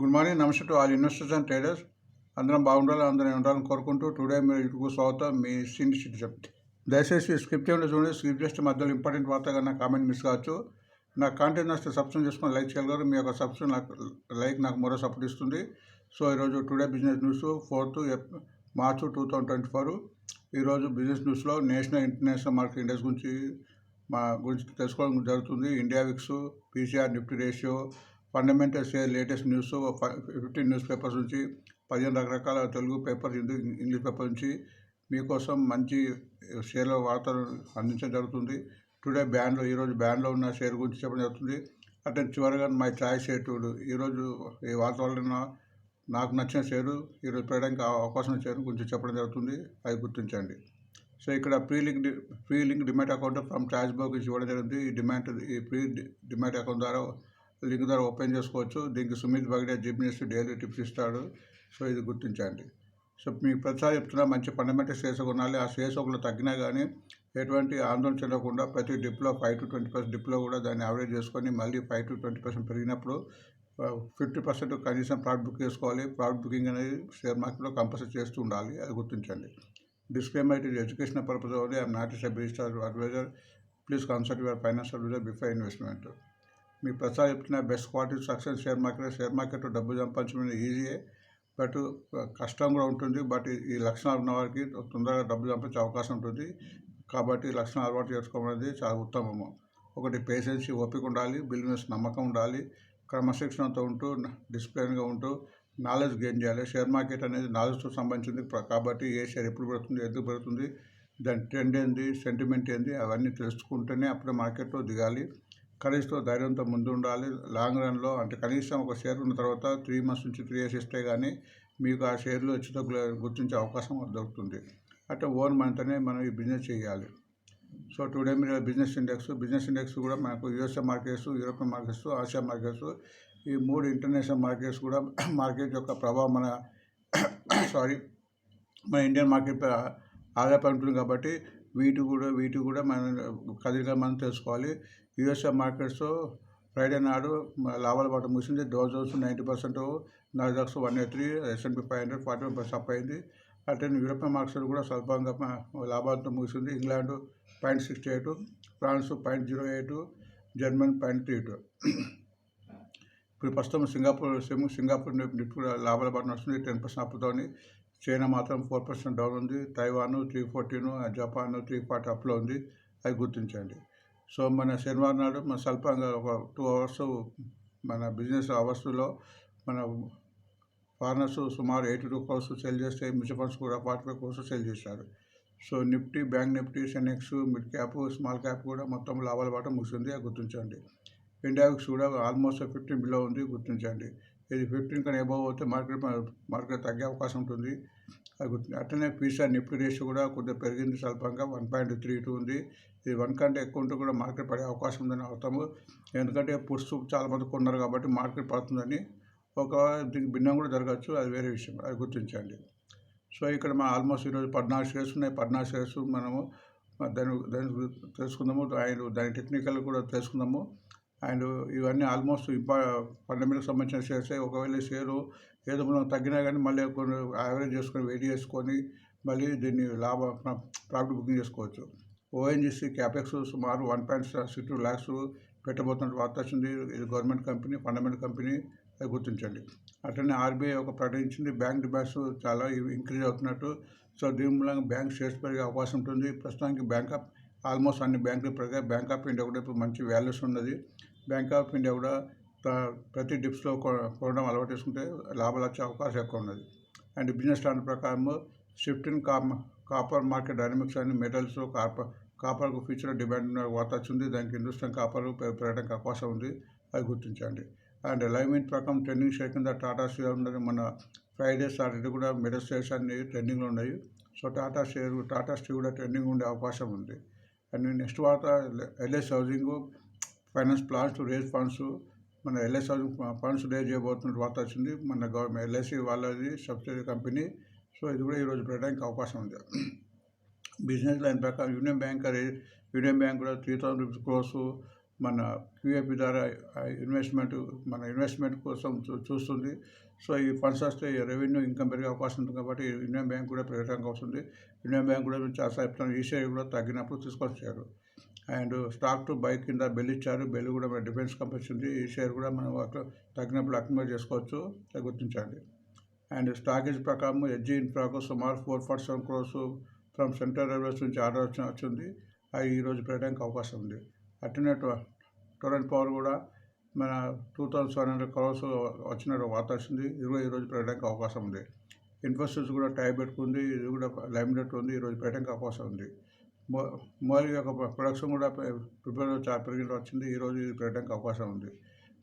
Good morning నమస్తే to all investors and traders. అందరం బాగుండాలి అందరం ఉండాలని కోరుకుంటూ టుడే మీరు ఇటుకు స్వాగతం మీ సీన్ సిటిజన్. దయచేసి స్క్రిప్ట్ ఏమైనా చూడండి స్క్రిప్ట్ చేస్తే మధ్యలో ఇంపార్టెంట్ వార్తగా నా కామెంట్ మిస్ కావచ్చు. నా కాంటెంట్ నచ్చితే సబ్స్క్రైబ్ చేసుకొని లైక్ చేయగలరు మీ యొక్క సబ్స్క్రైబ్ నాకు లైక్ నాకు మరో సపోర్ట్ ఇస్తుంది. సో ఈరోజు today business news fourth March two thousand twenty four ఈరోజు బిజినెస్ న్యూస్లో నేషనల్ ఇంటర్నేషనల్ మార్కెట్ ఇండెక్స్ గురించి మా గురించి తెలుసుకోవడం జరుగుతుంది. India VIX PCR Nifty ratio fundamental share latest news fifteen news papers నుంచి పదిహేను రకరకాల తెలుగు పేపర్ ఇంగ్లీష్ పేపర్ నుంచి మీకోసం మంచి షేర్ల వార్తలు అందించడం జరుగుతుంది. టుడే బ్యాండ్లో ఈరోజు బ్యాండ్లో ఉన్న షేర్ గురించి చెప్పడం జరుగుతుంది. అంటే చివరిగా మై ఛాయిస్ షేర్ ఈరోజు ఈ వార్త వలన నాకు నచ్చిన షేరు ఈరోజు పెట్టడానికి అవకాశం షేర్ గురించి చెప్పడం జరుగుతుంది. అది గుర్తించండి. సో ఇక్కడ pre link pre link demat account from trash బోక్ ఇవ్వడం జరిగింది. ఈ డిమాట్ ఈ ప్రీ డిమాట్ అకౌంట్ ద్వారా లింక్ ద్వారా ఓపెన్ చేసుకోవచ్చు. దీనికి సుమిత్ బగడే జిమ్నిస్ట్ డైలీ టిప్స్ ఇస్తాడు. సో ఇది గుర్తించండి. సో మీకు ప్రతిసారి చెప్తున్నా మంచి ఫండమెంటల్ షేర్స్ కొనాలి. ఆ సేస్ ఒకళ్ళు తగ్గినా కానీ ఎటువంటి ఆందోళన చెందకుండా ప్రతి డిప్లో ఫైవ్ టు ట్వంటీ పర్సెంట్ డిప్లో కూడా దాన్ని యావరేజ్ చేసుకొని మళ్ళీ ఫైవ్ టు ట్వంటీ పర్సెంట్ పెరిగినప్పుడు ఫిఫ్టీ పర్సెంట్ కనీసం ప్రాఫిట్ బుక్ చేసుకోవాలి. ప్రాఫిట్ బుకింగ్ అనేది షేర్ మార్కెట్లో కంపల్సరీ చేస్తూ ఉండాలి. అది గుర్తించండి. Disclaimer it is education purpose only I'm not not a registered advisor. Please consult your financial advisor before మీ ప్రసాద్ చెప్తున్న best quality success share market share market డబ్బు సంపాదించడం ఈజీయే బట్ uh, కష్టం కూడా ఉంటుంది. బట్ ఈ లక్షణాలు ఉన్న వారికి తొందరగా డబ్బు సంపాదించే అవకాశం ఉంటుంది. కాబట్టి లక్షణాలు అలవాటు చేసుకోవడం అనేది చాలా ఉత్తమము. ఒకటి పేషెన్సీ ఓపిక ఉండాలి. బిజినెస్ నమ్మకం ఉండాలి. క్రమశిక్షణతో ఉంటూ డిసిప్లిన్గా ఉంటూ నాలెడ్జ్ గెయిన్ చేయాలి. షేర్ మార్కెట్ అనేది నాలెడ్జ్తో సంబంధించింది. కాబట్టి ఏ షేర్ ఎప్పుడు పెడుతుంది ఎందుకు పెడుతుంది దాని ట్రెండ్ ఏంది సెంటిమెంట్ ఏంది అవన్నీ తెలుసుకుంటేనే అప్పుడే మార్కెట్లో దిగాలి. కనీసం ధైర్యంతో ముందు ఉండాలి లాంగ్ రన్లో అంటే కనీసం ఒక షేర్ ఉన్న తర్వాత త్రీ మంత్స్ నుంచి త్రీ ఇయర్స్ ఇస్తే కానీ మీకు ఆ షేర్లు హెచ్చుతగ్గులు గుర్తించే అవకాశం దొరుకుతుంది. అంటే ఓన్ మనతోనే మనం ఈ బిజినెస్ చేయాలి. సో టుడే మీరు బిజినెస్ ఇండెక్స్ బిజినెస్ ఇండెక్స్ కూడా మనకు USA markets European markets Asia markets ఈ మూడు ఇంటర్నేషనల్ మార్కెట్స్ కూడా మార్కెట్ యొక్క ప్రభావం మన సారీ మన ఇండియన్ మార్కెట్ పై ఆధారపడి ఉంటుంది కాబట్టి వీటి కూడా వీటి కూడా మనం కదిలిగా మనం తెలుసుకోవాలి. యూఎస్ఏ మార్కెట్స్ ఫ్రైడే నాడు లాభాల పాటు ముగిసింది. Dow Jones ninety percent Nasdaq one eight three S and P five hundred forty one percent up అయింది. అట్లే యూరోపియన్ మార్కెట్స్ కూడా స్వల్పంగా లాభాలతో ముగిసింది. England point sixty eight France point zero eight German point three eight. ఇప్పుడు ప్రస్తుతం Singapore SIM Singapore Nifty కూడా లాభాల బాటన వస్తుంది టెన్ పర్సెంట్ అప్పుతోని చైనా మాత్రం ఫోర్ పర్సెంట్ డౌన్ ఉంది. Taiwan three fourteen Japan three forty అప్లో ఉంది. అది గుర్తించండి. సో మన శనివారం నాడు మన స్వల్పంగా ఒక టూ అవర్స్ మన బిజినెస్ అవర్స్లో మన ఫారినర్స్ సుమారు ఎయిటీ టూ క్రోర్స్ సెల్ చేస్తే మ్యూచువల్ ఫండ్స్ కూడా ఫార్టీ ఫైవ్ క్రోర్స్ సెల్ చేశారు so Nifty bank Nifty Sensex mid cap small cap కూడా మొత్తం లాభాల బాట ముగిసింది. గుర్తించండి. ఇండియాక్స్ కూడా ఆల్మోస్ట్ ఫిఫ్టీన్ బిలో ఉంది. గుర్తించండి. ఇది ఫిఫ్టీన్ కన్నా ఎబోవ్ అవుతే మార్కెట్ మార్కెట్ తగ్గే అవకాశం ఉంటుంది. అది అట్లనే పీసీఆర్ నిఫ్టీ రేషియో కూడా కొద్దిగా పెరిగింది స్వల్పంగా. వన్ పాయింట్ త్రీ టూ ఉంది. ఇది వన్ కంటే ఎక్కువ ఉంటే కూడా మార్కెట్ పడే అవకాశం ఉందని అవుతాము ఎందుకంటే పుట్స్ చాలామంది కొన్నారు కాబట్టి మార్కెట్ పడుతుందని ఒక దీనికి భిన్నం కూడా జరగచ్చు అది వేరే విషయం. అది గుర్తించండి. సో ఇక్కడ మా ఆల్మోస్ట్ ఈరోజు పద్నాలుగు షేర్స్ ఉన్నాయి. పద్నాలుగు షేర్స్ మనము దాని దాని తెలుసుకుందాము. ఆయన దాని టెక్నికల్ కూడా తెలుసుకుందాము. అండ్ ఇవన్నీ ఆల్మోస్ట్ ఇంపా ఫండమెంటల్ సంబంధించిన షేర్స్. ఒకవేళ షేరు ఏదో మనం తగ్గినా కానీ మళ్ళీ కొన్ని యావరేజ్ చేసుకొని వెయిట్ చేసుకొని మళ్ళీ దీన్ని లాభ ప్రాఫిట్ బుకింగ్ చేసుకోవచ్చు. ఓఎన్జీసీ క్యాపెక్స్ సుమారు one point six two lakhs పెట్టబోతున్న వార్త వచ్చింది. ఇది గవర్నమెంట్ కంపెనీ ఫండమెంటల్ కంపెనీ అది గుర్తించండి. అట్లనే ఆర్బీఐ ఒక ప్రకటించింది బ్యాంక్ డిమాండ్స్ చాలా ఇంక్రీజ్ అవుతున్నట్టు. సో దీని మూలంగా బ్యాంక్ షేర్స్ పెరిగే అవకాశం ఉంటుంది. ప్రస్తుతానికి బ్యాంక్ ఆఫ్ ఆల్మోస్ట్ అన్ని బ్యాంకులు పెరిగాయి. బ్యాంక్ ఆఫ్ ఇండియా కూడా ఇప్పుడు మంచి వాల్యూస్ ఉన్నది. బ్యాంక్ ఆఫ్ ఇండియా కూడా ప్రతి డిప్స్లో కొనడం అలవాటు చేసుకుంటే లాభాలు వచ్చే అవకాశం ఎక్కువ ఉన్నది. అండ్ బిజినెస్ ప్లాన్ ప్రకారం shift in copper market dynamics అని మెటల్స్ కాపర్ కాపర్కు ఫ్యూచర్ డిమాండ్ ఉన్న వార్త వచ్చింది దానికి హిందుస్థాన్ కాపర్ పెరగడానికి అవకాశం ఉంది. అది గుర్తించండి. అండ్ అలైన్మెంట్ ప్రకారం ట్రెండింగ్ షేర్ కింద టాటా షేర్ ఉన్నది. మన ఫ్రైడే సాటర్డే కూడా మెటల్ షేర్స్ అన్ని ట్రెండింగ్లో ఉన్నాయి. So Tata share Tata steel కూడా ట్రెండింగ్ ఉండే అవకాశం ఉంది. అండ్ నెక్స్ట్ వార్త LS housing finance plans to raise funds మన ఎల్ఐసి ఫండ్స్ రేజ్ చేయబోతున్న వార్త వచ్చింది మన గవర్నమెంట్ ఎల్ఐసి వాళ్ళది సబ్సిడీ కంపెనీ. సో ఇది కూడా ఈరోజు పెట్టడానికి అవకాశం ఉంది. బిజినెస్ లైన్ ప్రకారం యూనియన్ బ్యాంక్ యూనియన్ బ్యాంక్ కూడా త్రీ థౌసండ్ రూపీస్ క్రోస్ మన క్యూఏపీ ద్వారా ఇన్వెస్ట్మెంట్ మన ఇన్వెస్ట్మెంట్ కోసం చూ చూస్తుంది. సో ఈ ఫండ్స్ వస్తే రెవెన్యూ ఇన్కమ్ పెరిగే అవకాశం ఉంటుంది కాబట్టి యూనియన్ బ్యాంక్ కూడా పెరగడానికి వస్తుంది యూనియన్ బ్యాంక్ కూడా చాలా చెప్తాను ఈ షేర్ కూడా తగ్గినప్పుడు తీసుకొచ్చారు. అండ్ స్టాక్ టు బై కింద బెల్ ఇచ్చారు. బెల్ కూడా మన డిఫెన్స్ కంపెనీ ఉంది ఈ షేర్ కూడా మనం అక్కడ తగ్గినప్పుడు అక్యుమేట్ చేసుకోవచ్చు. గుర్తించండి. అండ్ స్టాకేజ్ ప్రకారం హెచ్జీ ఇన్ఫ్రాకు సుమారు four forty seven crores from central railways నుంచి ఆర్డర్ వచ్చిన వచ్చింది. అది ఈరోజు పెట్టడానికి అవకాశం ఉంది. అట్లనే టొరెంట్ పవర్ కూడా మన two thousand seven hundred crores వచ్చినట్టు వార్త వచ్చింది. ఇది కూడా ఈరోజు పెట్టడానికి అవకాశం ఉంది. ఇన్ఫోసిస్ కూడా టై పెట్టుకుంది. ఇది కూడా లైమ్లెట్ ఉంది. ఈరోజు పెట్టడానికి అవకాశం ఉంది. మో మోరీ యొక్క ప్రొడక్షన్ కూడా ప్రిపేర్ చాలా పెరిగి వచ్చింది. ఈరోజు ఇది పెట్టడానికి అవకాశం ఉంది.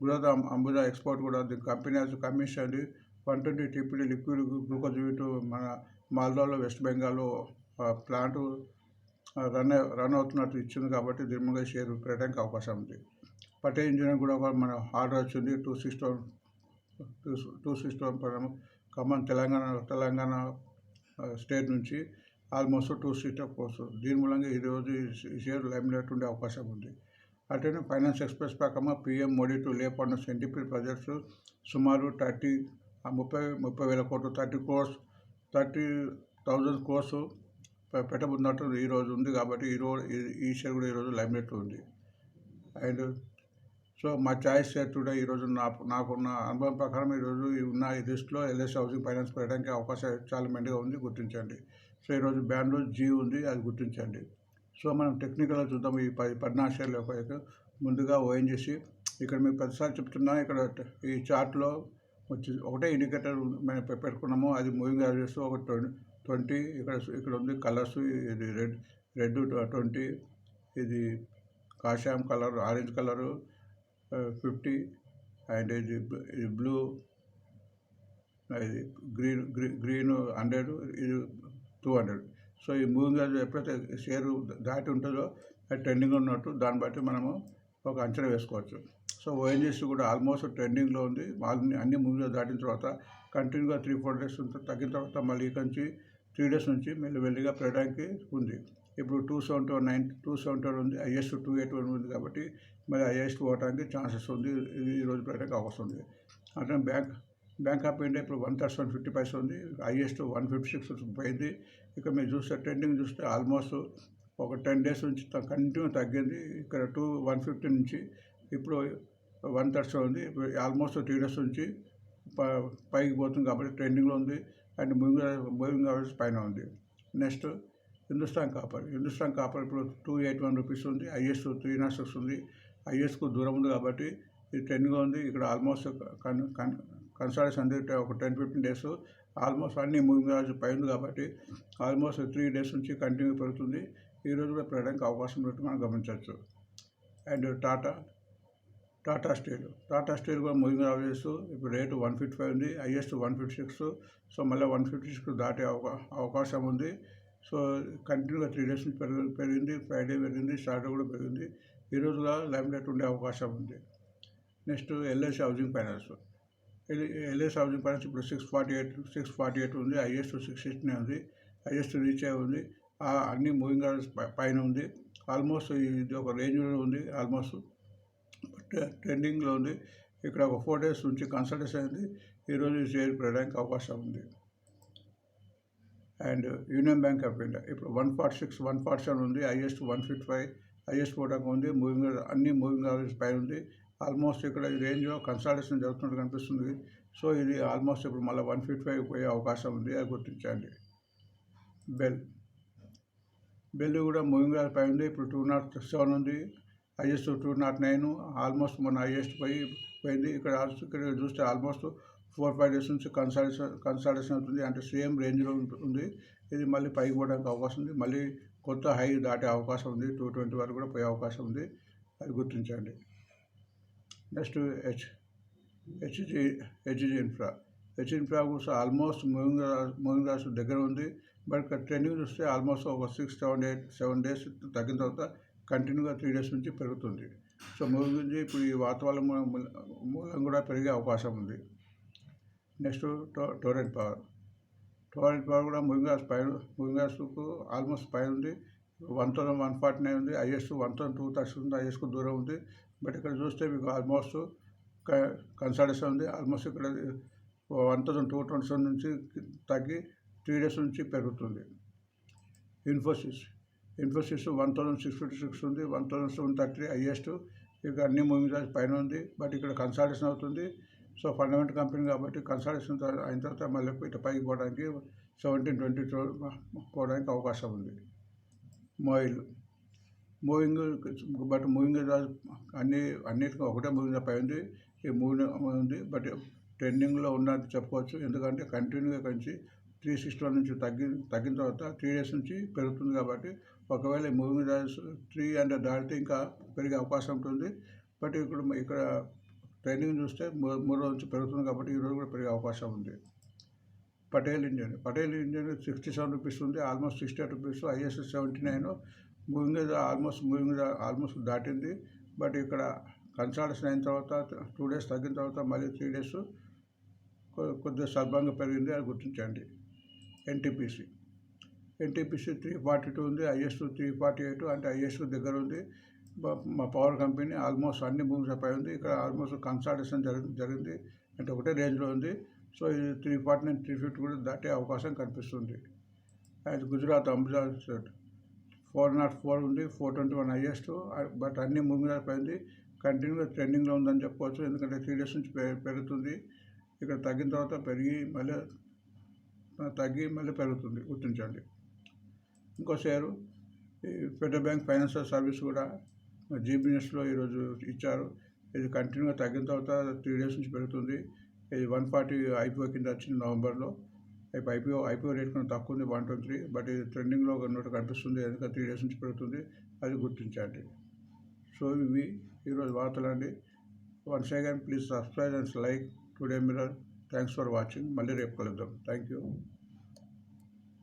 గుజరాత్ అంబుజా ఎక్స్పోర్ట్ కూడా the company has commission one twenty TPD liquid glucose మన మాల్దాలో వెస్ట్ బెంగాల్లో ప్లాంట్ రన్ రన్ అవుతున్నట్టు ఇచ్చింది కాబట్టి దీని మీద షేర్ పెట్టడానికి అవకాశం ఉంది. పటే ఇంజనీరింగ్ కూడా ఒక మన ఆర్డర్ వచ్చింది. Two six two two six ప్రకారం ఖమ్మం తెలంగాణ తెలంగాణ స్టేట్ నుంచి ఆల్మోస్ట్ టూ సీట్ కోర్స్. దీని మూలంగా ఈరోజు ఈ షేర్ లైమ్లైట్ ఉండే అవకాశం ఉంది. అట్లనే ఫైనాన్స్ ఎక్స్ప్రెస్ ప్రకారం పిఎం మోడీ టు లే పడిన సెంటిపీ ప్రాజెక్ట్స్ సుమారు థర్టీ ముప్పై ముప్పై వేల కోట్లు thirty crores thirty thousand crores పెట్టబున్నట్టు ఈరోజు ఉంది కాబట్టి ఈరోజు ఈ షేర్ కూడా ఈరోజు లైమ్లైట్ ఉంది. అండ్ సో మా చాయిస్ షేర్ టుడే ఈరోజు నా నాకున్న అనుభవం ప్రకారం ఈరోజు ఉన్న ఈ లిస్ట్లో ఎల్ఎస్ హౌసింగ్ ఫైనాన్స్ పెట్టడానికి అవకాశం చాలా మెండుగా ఉంది. గుర్తించండి. సో ఈరోజు బ్యాండ్లో జీ ఉంది అది గుర్తించండి. సో మనం టెక్నికల్గా చూద్దాం ఈ పది పద్నాలుగు యొక్క ముందుగా ఓఎన్ చేసి ఇక్కడ మీకు ప్రతిసారి చెప్తున్నా ఇక్కడ ఈ చార్ట్లో వచ్చి ఒకటే ఇండికేటర్ మేము పెట్టుకున్నాము అది మూవింగ్ యావరేజ్ ఒక ట్వంటీ ఇక్కడ ఇక్కడ ఉంది కలర్స్ ఇది రెడ్ రెడ్ ట్వంటీ ఇది కాషాయం colour orange colour fifty and ఇది ఇది బ్లూ ఇది గ్రీన్ గ్రీ- గ్రీన్ హండ్రెడ్ ఇది టూ హండ్రెడ్ సో ఈ మూవింగ్ యావరేజ్ ఎప్పుడైతే షేర్ దాటి ఉంటుందో అది ట్రెండింగ్ ఉన్నట్టు దాన్ని బట్టి మనము ఒక అంచనా వేసుకోవచ్చు. సో ఓఎన్జీసీ కూడా ఆల్మోస్ట్ ట్రెండింగ్లో ఉంది. అన్ని అన్ని మూవీలో దాటిన తర్వాత కంటిన్యూగా త్రీ ఫోర్ డేస్ తగ్గిన తర్వాత మళ్ళీ ఇక్కడి నుంచి త్రీ డేస్ నుంచి మెల్లి మెల్లిగా పెరగడానికి ఉంది. ఇప్పుడు two seventy one nine two seventy one ఉంది. హైయెస్ట్ టూ ఎయిట్ వన్ ఉంది కాబట్టి మరి హైయెస్ట్ పోవడానికి ఛాన్సెస్ ఉంది. ఇది ఈరోజు పెరగడానికి అవకాశం ఉంది. అంటే బ్యాంక్ బ్యాంక్ ఆఫ్ ఇండియా ఇప్పుడు one thirty one fifty paisa ఉంది. హైయెస్ట్ వన్ ఫిఫ్టీ సిక్స్ పోయింది. ఇక మీరు చూస్తే ట్రెండింగ్ చూస్తే ఆల్మోస్ట్ ఒక టెన్ డేస్ నుంచి కంటిన్యూ తగ్గింది. ఇక్కడ టూ వన్ ఫిఫ్టీ నుంచి ఇప్పుడు వన్ థర్టీ ఉంది. ఆల్మోస్ట్ త్రీ డేస్ నుంచి ప- పైకి పోతుంది కాబట్టి ట్రెండింగ్లో ఉంది. అండ్ మూవింగ్ మూవింగ్ అవర్స్ పైన ఉంది. Next Hindustan Copper Hindustan Copper ఇప్పుడు టూ ఎయిట్ వన్ రూపీస్ ఉంది. హైయెస్ట్ త్రీ నాట్ సిక్స్ ఉంది. హైయెస్ట్కు దూరం ఉంది కాబట్టి ఇది ట్రెండింగ్లో ఉంది. ఇక్కడ ఆల్మోస్ట్ కన్ కన్ కన్సల్టేషన్ అంటే ఒక టెన్ ఫిఫ్టీన్ డేస్ ఆల్మోస్ట్ అన్ని మూవింగ్ రాజు పై ఉంది కాబట్టి ఆల్మోస్ట్ త్రీ డేస్ నుంచి కంటిన్యూ పెరుగుతుంది. ఈ కూడా పెరగడానికి అవకాశం ఉన్నట్టు మనం గమనించవచ్చు. And Tata Tata Steel Tata Steel కూడా మూవింగ్ అవర్స్ ఇప్పుడు రేటు వన్ ఫిఫ్టీ ఫైవ్ ఉంది highest one fifty six. So మళ్ళీ వన్ ఫిఫ్టీ సిక్స్ దాటే అవకా అవకాశం ఉంది. సో కంటిన్యూగా త్రీ డేస్ నుంచి పెరిగి పెరిగింది ఫ్రైడే పెరిగింది సాటర్డే కూడా పెరిగింది. ఈ లైమ్ లైట్ ఉండే అవకాశం ఉంది. Next LIC housing finance LIC housing finance ఇప్పుడు six forty eight six forty eight ఉంది హైయెస్ట్ సిక్స్ సిక్స్టీ ఉంది హైయెస్ట్ రీచ్ అయి ఉంది ఆ అన్ని మూవింగ్ అవర్స్ పైన ఉంది ఆల్మోస్ట్ ఇది ఒక రేంజ్లో ఉంది ఆల్మోస్ట్ ట్రెండింగ్లో ఉంది ఇక్కడ ఒక ఫోర్ డేస్ నుంచి కన్సల్టేషన్ అయింది ఈరోజు షేర్ పెరగడానికి అవకాశం ఉంది. And Union Bank of India ఇప్పుడు one forty six one forty seven ఉంది highest one fifty five highest పోవడానికి ఉంది మూవింగ్ అన్ని మూవింగ్ అవర్స్ పైన ఉంది ఆల్మోస్ట్ ఇక్కడ ఈ రేంజ్లో కన్సల్టేషన్ జరుగుతున్నట్టు కనిపిస్తుంది. సో ఇది ఆల్మోస్ట్ ఇప్పుడు మళ్ళీ వన్ ఫిఫ్టీ ఫైవ్ పోయే అవకాశం ఉంది. అది గుర్తించండి. బెల్. బెల్ కూడా మూవింగ్ అవర్స్ పై ఉంది ఇప్పుడు టూ నాట్ సెవెన్ ఉంది. Highest two nought nine almost మన హైయెస్ట్ పోయి పోయింది. ఇక్కడ ఇక్కడ చూస్తే ఆల్మోస్ట్ ఫోర్ ఫైవ్ డేస్ నుంచి కన్సల్టేషన్ కన్సల్టేషన్ అవుతుంది. అంటే సేమ్ రేంజ్లో ఉంటుంది ఇది మళ్ళీ పైకి పోవడానికి అవకాశం ఉంది. మళ్ళీ కొత్త హై దాటే అవకాశం ఉంది. టూ ట్వంటీ వరకు కూడా పోయే అవకాశం ఉంది. అది గుర్తించండి. Next H HG HG Infra. H Infra కూడా ఆల్మోస్ట్ మూవింగ్ మూవింగ్ రాస్ దగ్గర ఉంది. బట్ ఇక్కడ ట్రెండింగ్ చూస్తే ఆల్మోస్ట్ ఒక six seven eight seven days తగ్గిన తర్వాత కంటిన్యూగా త్రీ డేస్ నుంచి పెరుగుతుంది. సో మూవింగ్ నుంచి ఇప్పుడు ఈ వాతావరణం మూలం కూడా పెరిగే అవకాశం ఉంది. నెక్స్ట్ టో టోరెంట్ పవర్. టోరెంట్ పవర్ కూడా మూవింగ్ గ్యాస్ పైన మూవింగ్ గ్యాస్కు ఆల్మోస్ట్ పైన ఉంది. One thousand one forty nine ఉంది. Is one thousand two thirty ఉంది ఐఎస్కు దూరం ఉంది. బట్ ఇక్కడ చూస్తే మీకు ఆల్మోస్ట్ కన్సల్టేషన్ ఉంది. ఆల్మోస్ట్ ఇక్కడ వన్ థౌసండ్ టూ ట్వంటీ నుంచి తగ్గి త్రీ డేస్ నుంచి పెరుగుతుంది. Infosys Infosys one thousand six fifty six ఉంది. One thousand seven thirty highest. ఇక అన్ని మూవీస్ పైన ఉంది. బట్ ఇక్కడ కన్సల్టేషన్ అవుతుంది. సో ఫండమెంటల్ కంపెనీ కాబట్టి కన్సల్టేషన్ అయిన తర్వాత మళ్ళీ ఇటు పైకి పోవడానికి సెవెంటీన్ ట్వంటీ పోవడానికి అవకాశం ఉంది. మోయిల్ మూవింగ్ బట్ మూవింగ్ అన్ని అన్నిటికీ ఒకటే మూవింగ్ పై ఉంది. ఈ మూవింగ్ ఉంది. బట్ ట్రెండింగ్లో ఉన్నట్టు చెప్పుకోవచ్చు. ఎందుకంటే కంటిన్యూగా కంచి త్రీ సిక్స్టీ వన్ నుంచి తగ్గి తగ్గిన తర్వాత త్రీ డేస్ నుంచి పెరుగుతుంది కాబట్టి ఒకవేళ ఈ మూవింగ్ త్రీ హండ్రెడ్ దాటితే ఇంకా పెరిగే అవకాశం ఉంటుంది. బట్ ఇక్కడ ఇక్కడ ట్రెండింగ్ చూస్తే మూ- మూడు రోజు నుంచి పెరుగుతుంది కాబట్టి ఈ రోజు కూడా పెరిగే అవకాశం ఉంది. Patel engine Patel engine sixty seven rupees ఉంది. Almost sixty eight rupees is seventy nine moving almost moving almost దాటింది. బట్ ఇక్కడ కన్సల్టేషన్ అయిన తర్వాత టూ డేస్ తగ్గిన తర్వాత మళ్ళీ త్రీ డేస్ కొద్దిగా సర్భంగా పెరిగింది అది గుర్తించండి. NTPC. NTPC three forty two ఉంది ఐఎస్ త్రీ ఫార్టీ ఎయిట్ అంటే ఐఎస్ దగ్గర ఉంది. మా పవర్ కంపెనీ ఆల్మోస్ట్ అన్ని భూమి పై ఉంది. ఇక్కడ ఆల్మోస్ట్ కన్సల్టేషన్ జరిగి జరిగింది. అంటే ఒకటే రేంజ్లో ఉంది. సో ఇది three forty nine three fifty కూడా దాటే అవకాశం కనిపిస్తుంది. అది Gujarat Ambuja state four nought four ఉంది four twenty one highest but అన్ని మూవీ పై కంటిన్యూగా ట్రెండింగ్లో ఉందని చెప్పవచ్చు ఎందుకంటే త్రీ డేస్ నుంచి పెరుగుతుంది. ఇక్కడ తగ్గిన తర్వాత పెరిగి మళ్ళీ తగ్గి మళ్ళీ పెరుగుతుంది. గుర్తించండి. ఇంకో షేరు ఈ ఫెడరల్ బ్యాంక్ ఫైనాన్షియల్ సర్వీస్ కూడా జీబీఎస్లో ఈరోజు ఇచ్చారు. ఇది కంటిన్యూగా తగ్గిన తర్వాత త్రీ డేస్ నుంచి పెరుగుతుంది. ఇది వన్ ఫార్టీ ఐపీఓ కింద వచ్చింది నవంబర్లో. ఇప్పుడు ఐపీఓ ఐపీఓ రేట్ కొంచెం తక్కువ ఉంది వన్ ట్వంటీ త్రీ బట్ ఇది ట్రెండింగ్లో ఉన్నట్టు కనిపిస్తుంది ఎందుకంటే త్రీ డేస్ నుంచి పెరుగుతుంది అది గుర్తించండి. సో ఇవి ఈరోజు వార్తలండి once again please subscribe and like today mirror thanks for watching. మళ్ళీ రేపు కలుద్దాం. Thank you.